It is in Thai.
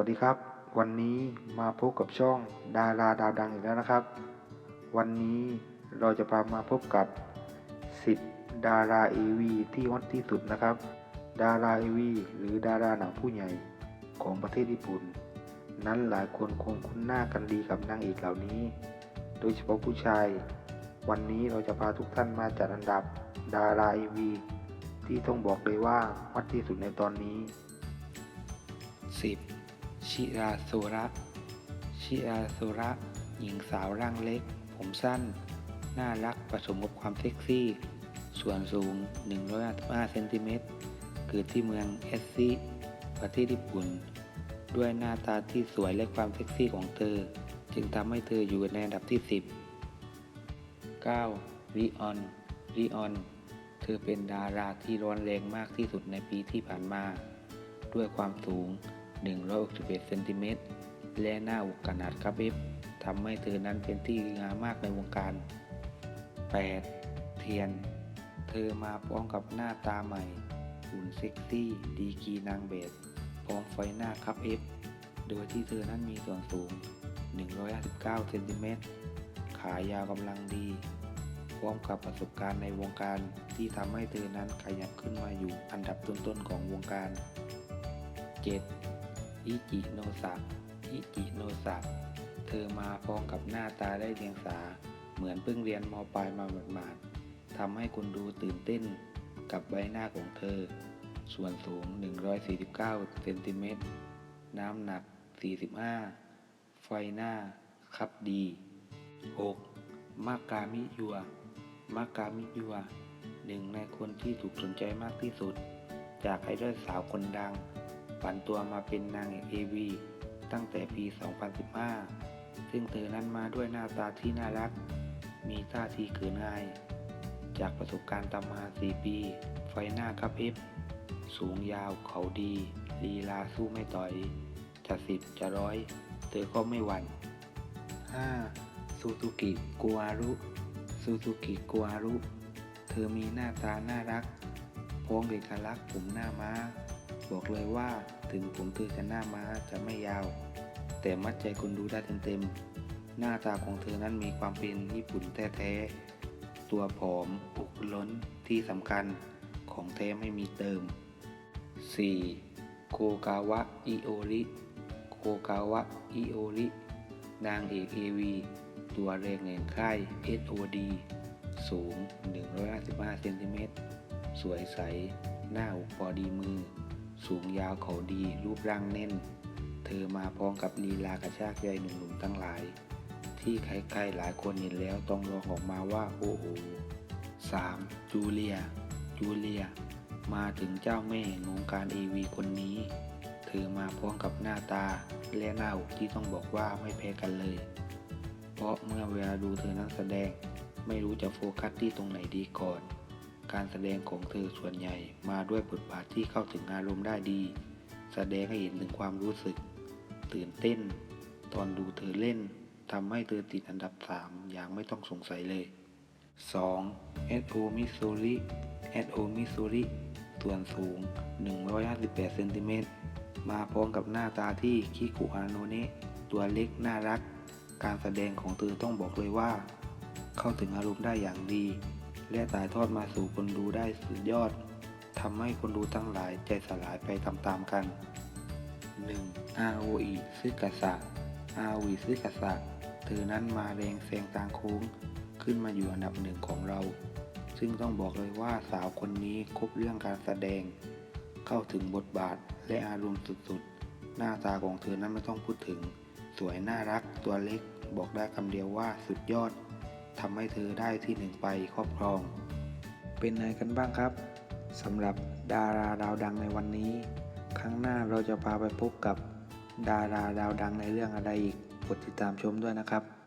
วัสดีครับ วันนี้มาพบกับช่องดาราดาวดังอีกแล้วนะครับ วันนี้เราจะพามาพบกับ 10 ดาราเอวีที่ฮอตที่สุดนะครับ ดาราเอวีหรือดาราหนังผู้ใหญ่ของประเทศญี่ปุ่น นั้นหลายคนคงคุ้นหน้ากันดีกับนางเอกเหล่านี้ โดยเฉพาะผู้ชาย วันนี้เราจะพาทุกท่านมาจัดอันดับดาราเอวีที่ต้องบอกเลยว่าฮอตที่สุดในตอนนี้ 10. ชิราโซระชิราโซระ หญิงสาวร่างเล็ก ผมสั้น น่ารักผสมกับความเซ็กซี่ ส่วนสูง 155เซนติเมตร เกิดที่เมืองเอสซิประเทศญี่ปุ่น ด้วยหน้าตาที่สวยและความเซ็กซี่ของเธอ จึงทำให้เธออยู่ในอันดับที่ 10 9. ริออนริออน เธอเป็นดาราที่ร้อนแรงมากที่สุดในปีที่ผ่านมา ด้วยความสูง 161เซนติเมตรและหน้าอกขนาดกระเบ็บทำให้เธอนั้นเป็นที่งามมากในวงการ 8. เทียน เธอมาพร้อมกับหน้าตาใหม่หุ่นเซ็กซี่ดีกีนางแบบพร้อมไฟหน้าคับเอฟโดยที่เธอนั้นมีส่วนสูง 159เซนติเมตรขายาวกำลังดี พร้อมกับประสบการณ์ในวงการที่ทำให้เธอนั้นขยับขึ้นมาอยู่อันดับต้นๆของวงการ 7. อิจิโนสะอิจิโนสะเธอมาพร้อมกับหน้าตาได้เรียงสา เหมือนเพิ่งเรียนมปลายมาหมาดๆทำให้คุณดูตื่นเต้นกับใบหน้าของเธอ ส่วนสูง 149 เซนติเมตร น้ำหนัก 45 ไฟหน้า คับดี 6. มากามิยัวมากามิยัวหนึ่งในคนที่ถูกสนใจมากที่สุด จากไอดอลสาวคนดัง ผันตัวมาเป็นนางเอกเอวีตั้งแต่ปี 2015 ซึ่งเธอนั้นมาด้วยหน้าตาที่น่ารัก มีท่าทีเขินอาย จากประสบการณ์ตามมา 4 ปี ไฟหน้าคับเอฟสูงยาวเขาดีลีลาสู้ไม่ต่อย จะสิบจะร้อย เธอก็ไม่หวั่น 5. ซูซูกิกัวารุซูซูกิกัวารุ เธอมีหน้าตาน่ารัก พร้อมเอกลักษณ์ผมหน้าม้า บอกเลยว่าถึงผมเธอจะหน้าม้าจะไม่ยาว แต่มัดใจคนดูได้เต็มๆหน้าตาของเธอนั้นมีความเป็นญี่ปุ่นแท้ๆตัวผอมอุกล้นที่สำคัญของแท้ไม่มีเติม 4. โคกาวะอิโอริโคกาวะอิโอรินางเอกเอวีตัวแรงแห่งค่าย SOD สูง 155เซนติเมตร สวยใส หน้าอกพอดีมือ สูงยาวเขาดี รูปร่างแน่น เธอมาพร้อมกับลีลากระชากใจหนุ่มๆทั้งหลาย ที่ใครๆหลายคนเห็นแล้วต้องร้องออกมาว่าโอ้โห 3. จูเลีย จูเลีย มาถึงเจ้าแม่งงการเอวีคนนี้ เธอมาพร้อมกับหน้าตา และหน้าอกที่ต้องบอกว่าไม่แพ้กันเลย เพราะเมื่อเวลาดูเธอนั้นแสดง ไม่รู้จะโฟกัสที่ตรงไหนดีก่อน การแสดงของเธอส่วนใหญ่มาด้วยบทบาทที่เข้าถึงอารมณ์ได้ดี แสดงให้เห็นถึงความรู้สึก ตื่นเต้น ตอนดูเธอเล่นทำให้เธอติดอันดับ 3 อย่างไม่ต้องสงสัยเลย 2. เอโอมิซูริเอโอมิซูริส่วนสูง 158 เซนติเมตร มาพร้อมกับหน้าตาที่คิคุอาโนเนะตัวเล็กน่ารัก การแสดงของเธอต้องบอกเลยว่า เข้าถึงอารมณ์ได้อย่างดี และถ่ายทอดมาสู่คนดูได้สุดยอดทำให้คนดูทั้งหลายใจสลายไปตามๆกัน 1. ROE ซึกาสะ ROE ซึกาสะเธอนั้นมาแรงแซงทางโค้ง ขึ้นมาอยู่อันดับหนึ่งของเรา ซึ่งต้องบอกเลยว่าสาวคนนี้ครบเรื่องการแสดง เข้าถึงบทบาทและอารมณ์สุดๆ หน้าตาของเธอนั้นไม่ต้องพูดถึง สวยน่ารักตัวเล็กบอกได้คำเดียวว่าสุดยอด ทำให้เธอได้ที่หนึ่งไปครอบครอง เป็นไงกันบ้างครับสำหรับดาราดาวดังในวันนี้ ครั้งหน้าเราจะพาไปพบกับดาราดาวดังในเรื่องอะไรอีกกดติดตามชมด้วยนะครับ